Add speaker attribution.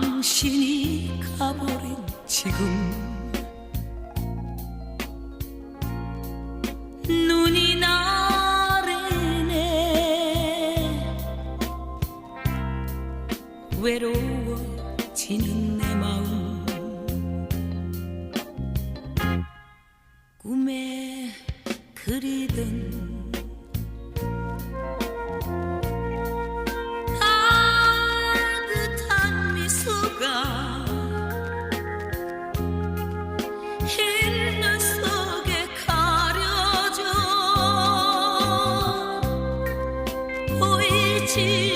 Speaker 1: 당신이 가버린 지금. 눈이 나르네 외로워지는 내 마음. 꿈에 그리던 情。